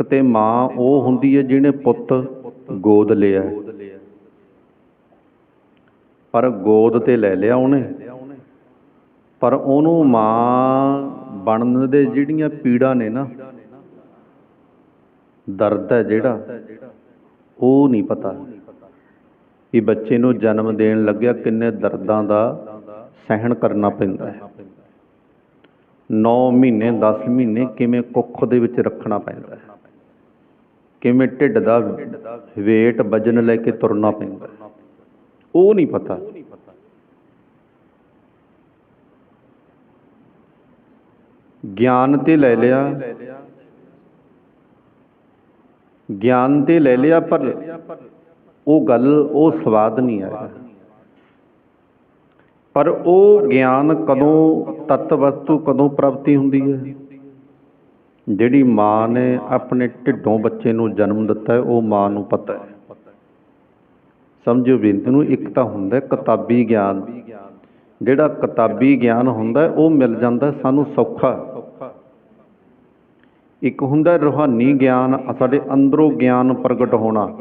ਇੱਕ ਤੇ ਮਾਂ ਉਹ ਹੁੰਦੀ ਹੈ ਜਿਹਨੇ ਪੁੱਤ ਗੋਦ ਲਿਆ। ਪਰ ਗੋਦ ਤੇ ਲੈ ਲਿਆ ਉਹਨੇ। ਪਰ ਉਹਨੂੰ ਮਾਂ ਬਣਨ ਦੇ ਜਿਹੜੀਆਂ ਪੀੜਾਂ ਨੇ ਨਾ, ਦਰਦ ਹੈ ਜਿਹੜਾ, ਉਹ ਨਹੀਂ ਪਤਾ। ਕਿ ਬੱਚੇ ਨੂੰ ਜਨਮ ਦੇਣ ਲੱਗਿਆ ਕਿੰਨੇ ਦਰਦਾਂ ਦਾ ਸਹਿਣ ਕਰਨਾ ਪੈਂਦਾ ਹੈ। 9 ਮਹੀਨੇ 10 ਮਹੀਨੇ ਕਿਵੇਂ ਕੁੱਖ ਦੇ ਵਿੱਚ ਰੱਖਣਾ ਪੈਂਦਾ ਹੈ। ਕਿਵੇਂ ਢਿੱਡ ਦਾ weight ਵਜਨ ਲੈ ਕੇ ਤੁਰਨਾ ਪੈਂਦਾ ਉਹ ਨਹੀਂ ਪਤਾ। ਗਿਆਨ ਤੇ ਲੈ ਲਿਆ। ਗਿਆਨ ਤੇ ਲੈ ਲਿਆ, ਪਰ ਉਹ ਗੱਲ, ਉਹ ਸਵਾਦ ਨਹੀਂ ਆਇਆ। ਪਰ ਉਹ ਗਿਆਨ ਕਦੋਂ ਤਤ ਵਸਤੂ ਕਦੋਂ ਪ੍ਰਾਪਤੀ ਹੁੰਦੀ ਹੈ? ਜਿਹੜੀ ਮਾਂ ਨੇ ਆਪਣੇ ਢਿੱਡੋਂ ਬੱਚੇ ਨੂੰ ਜਨਮ ਦਿੱਤਾ ਹੈ, ਉਹ ਮਾਂ ਨੂੰ ਪਤਾ ਹੈ। ਸਮਝੋ ਬੇਨਤੀ ਨੂੰ ਇੱਕ ਤਾਂ ਹੁੰਦਾ ਕਿਤਾਬੀ ਗਿਆਨ। ਜਿਹੜਾ ਕਿਤਾਬੀ ਗਿਆਨ ਹੁੰਦਾ ਉਹ ਮਿਲ ਜਾਂਦਾ ਸਾਨੂੰ ਸੌਖਾ ਇੱਕ ਹੁੰਦਾ ਰੂਹਾਨੀ ਗਿਆਨ, ਸਾਡੇ ਅੰਦਰੋਂ ਗਿਆਨ ਪ੍ਰਗਟ ਹੋਣਾ।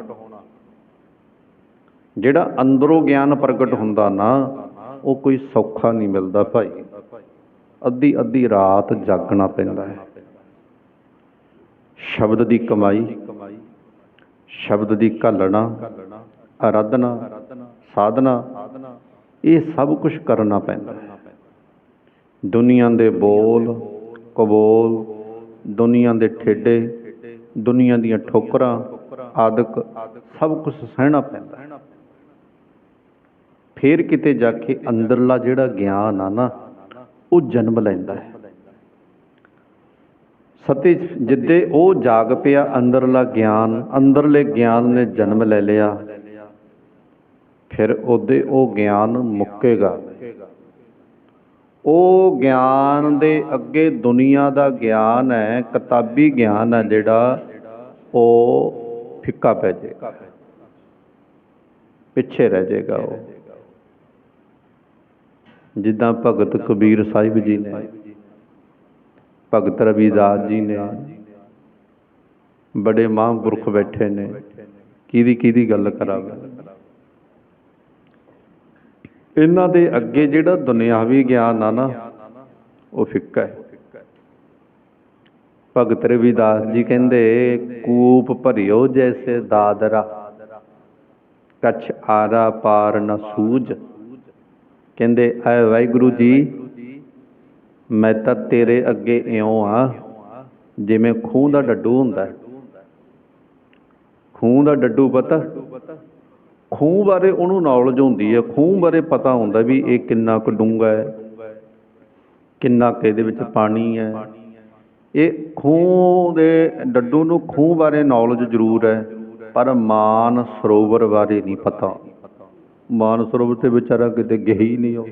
ਜਿਹੜਾ ਅੰਦਰੋਂ ਗਿਆਨ ਪ੍ਰਗਟ ਹੁੰਦਾ ਨਾ, ਉਹ ਕੋਈ ਸੌਖਾ ਨਹੀਂ ਮਿਲਦਾ ਭਾਈ। ਅੱਧੀ ਅੱਧੀ ਰਾਤ ਜਾਗਣਾ ਪੈਂਦਾ ਹੈ। ਸ਼ਬਦ ਦੀ ਕਮਾਈ, ਸ਼ਬਦ ਦੀ ਘਾਲਣਾ ਆਰਾਧਨਾ ਸਾਧਨਾ, ਇਹ ਸਭ ਕੁਝ ਕਰਨਾ ਪੈਂਦਾ ਹੈ। ਦੁਨੀਆ ਦੇ ਬੋਲ, ਕਬੋਲ, ਦੁਨੀਆ ਦੇ ਠੇਡੇ, ਦੁਨੀਆ ਦੀਆਂ ਠੋਕਰਾਂ, ਆਦਿਕ ਸਭ ਕੁਝ ਸਹਿਣਾ ਪੈਂਦਾ ਹੈ। ਫੇਰ ਕਿਤੇ ਜਾ ਕੇ ਅੰਦਰਲਾ ਜਿਹੜਾ ਗਿਆਨ ਆ ਨਾ, ਉਹ ਜਨਮ ਲੈਂਦਾ ਹੈ। ਸਤੀ ਜਿੱਦੇ ਉਹ ਜਾਗ ਪਿਆ ਅੰਦਰਲਾ ਗਿਆਨ, ਅੰਦਰਲੇ ਗਿਆਨ ਨੇ ਜਨਮ ਲੈ ਲਿਆ। ਫਿਰ ਉਹਦੇ ਉਹ ਗਿਆਨ ਮੁੱਕੇਗਾ। ਉਹ ਗਿਆਨ ਦੇ ਅੱਗੇ ਦੁਨੀਆ ਦਾ ਗਿਆਨ ਹੈ, ਕਿਤਾਬੀ ਗਿਆਨ ਹੈ ਜਿਹੜਾ ਉਹ ਫਿੱਕਾ ਪੈ ਜਾਏਗਾ ਪਿੱਛੇ ਰਹਿ ਜਾਏਗਾ ਉਹ। ਜਿੱਦਾਂ ਭਗਤ ਕਬੀਰ ਸਾਹਿਬ ਜੀ ਨੇ ਭਗਤ ਰਵਿਦਾਸ ਜੀ ਨੇ ਬੜੇ ਮਹਾਂਪੁਰਖ ਬੈਠੇ ਨੇ। ਕਿਹਦੀ ਕਿਹਦੀ ਗੱਲ ਕਰਾਂਗਾ ਇਹਨਾਂ ਦੇ ਅੱਗੇ ਜਿਹੜਾ ਦੁਨਿਆਵੀ ਗਿਆਨ ਆ ਨਾ, ਉਹ ਫਿੱਕਾ ਹੈ। ਭਗਤ ਰਵਿਦਾਸ ਜੀ ਕਹਿੰਦੇ, ਕੂਪ ਭਰਿਓ ਜੈਸੇ ਦਾਦਰਾ, ਕਛ ਆਰਾ ਪਾਰ ਨ ਸੂਝ। ਕਹਿੰਦੇ ਐ ਵਾਹਿਗੁਰੂ ਜੀ ਮੈਂ ਤਾਂ ਤੇਰੇ ਅੱਗੇ ਇਉਂ ਆ, ਜਿਵੇਂ ਖੂਹ ਦਾ ਡੱਡੂ ਹੁੰਦਾ। ਖੂਹ ਦਾ ਡੱਡੂ ਪਤਾ? ਖੂਹ ਬਾਰੇ ਉਹਨੂੰ ਨੌਲੇਜ ਹੁੰਦੀ ਹੈ ਖੂਹ ਬਾਰੇ ਪਤਾ ਹੁੰਦਾ ਵੀ ਇਹ ਕਿੰਨਾ ਕੁ ਡੂੰਘਾ ਹੈ, ਕਿੰਨਾ ਕੁ ਇਹਦੇ ਵਿੱਚ ਪਾਣੀ ਹੈ। ਇਹ ਖੂਹ ਦੇ ਡੱਡੂ ਨੂੰ ਖੂਹ ਬਾਰੇ ਨੌਲੇਜ ਜ਼ਰੂਰ ਹੈ, ਪਰ ਮਾਨ ਸਰੋਵਰ ਬਾਰੇ ਨਹੀਂ ਪਤਾ। ਮਾਨ ਸਰੋਵਰ ਤੇ ਵਿਚਾਰਾ ਕਿਤੇ ਗਿਆ ਹੀ ਨਹੀਂ ਉਹ।